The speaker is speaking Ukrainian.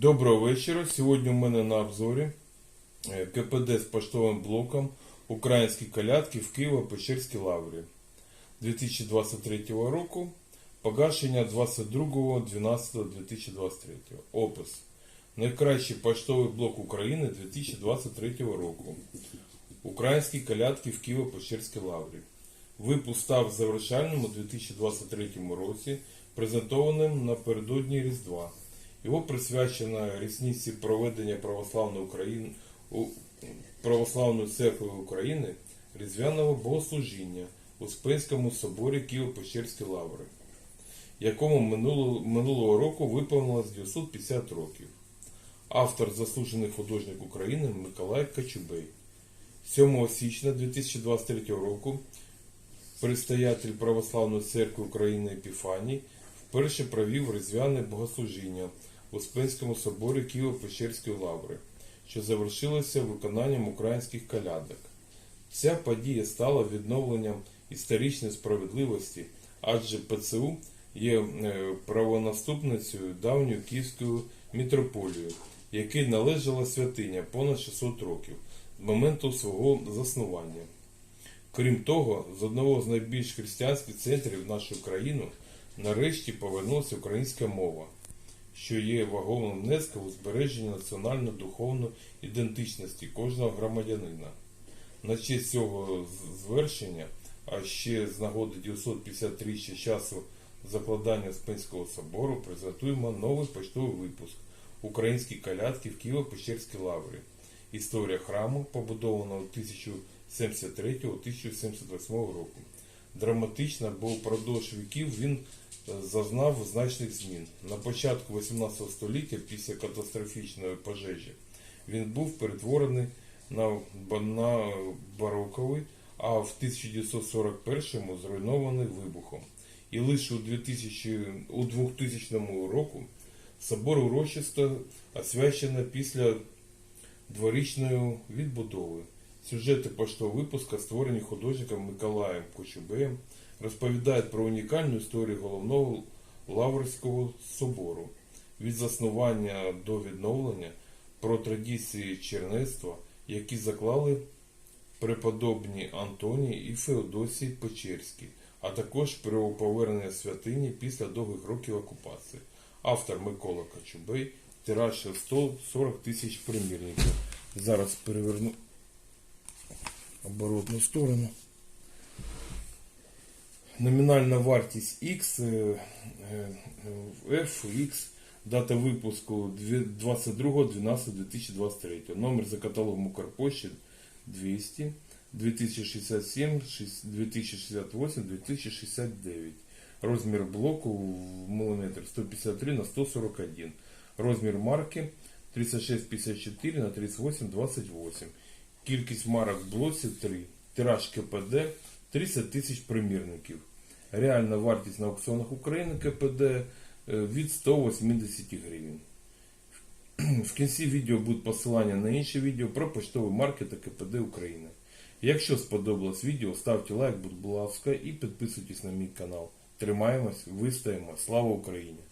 Доброго вечора. Сьогодні у мене на обзорі е, КПД з поштовим блоком Українські колядки в Києво-Печерській лаврі 2023 року. Погашення 22.12.2023. Опис. Найкращий поштовий блок України 2023 року. Українські колядки в Києво-Печерській лаврі. Випуск став завершальним у 2023 році, презентованим напередодні Різдва. Його присвячена річниці проведення православної України у Православної церкви України Різдвяного богослужіння у Успенському соборі Києво-Печерської лаври, якому минулого, минулого року виповнилось 950 років. Автор заслужений художник України Миколай Качубей. 7 січня 2023 року предстоятель Православної церкви України Епіфаній вперше провів різдвяне богослужіння Успенському соборі Києво-Печерської лаври, що завершилося виконанням українських колядок. Ця подія стала відновленням історичної справедливості, адже ПЦУ є е, правонаступницею давньої Київської мітрополії, якій належала святиня понад 600 років з моменту свого заснування. Крім того, з одного з найбільш християнських центрів в нашу країну нарешті повернулася українська мова, що є вагомим внеском у збереженні національно-духовної ідентичності кожного громадянина. На честь цього звершення, а ще з нагоди 953 часу закладання Спенського собору, презентуємо новий поштовий випуск Українські колядки в Києво-Печерській лаврі. Історія храму, побудованого 1073-1078 року. Драматична, бо впродовж віків він зазнав значних змін. На початку 18 століття, після катастрофічної пожежі, він був перетворений на, бароковий, а в 1941-му зруйнований вибухом. І лише у 2000, у 2000 року собор урочисто освячено після дворічної відбудови. Сюжети поштового випуска, створені художником Миколаєм Кочубеєм, розповідають про унікальну історію головного Лаврського собору від заснування до відновлення, про традиції чернецтва, які заклали преподобні Антоній і Феодосій Печерські, а також про повернення святині після довгих років окупації. Автор Микола Кочубей, тираж 140 тисяч примірників. Зараз переверну оборотну сторону. Номінальна вартість X, е, е, F, X, дата випуску 22.12.2023. Номер за каталогом Укрпошти 200 2067 шість- 2068 2069. Розмір блоку в міліметр 153 на 141. Розмір марки 3654 на 3828. Кількість марок в блоці 3. Тираж КПД 30 тисяч примірників. Реальна вартість на аукціонах України КПД е, від 180 гривень. В кінці відео буде посилання на інші відео про поштові марки та КПД України. Якщо сподобалось відео, ставте лайк, будь ласка, і підписуйтесь на мій канал. Тримаємось, вистоїмо. Слава Україні!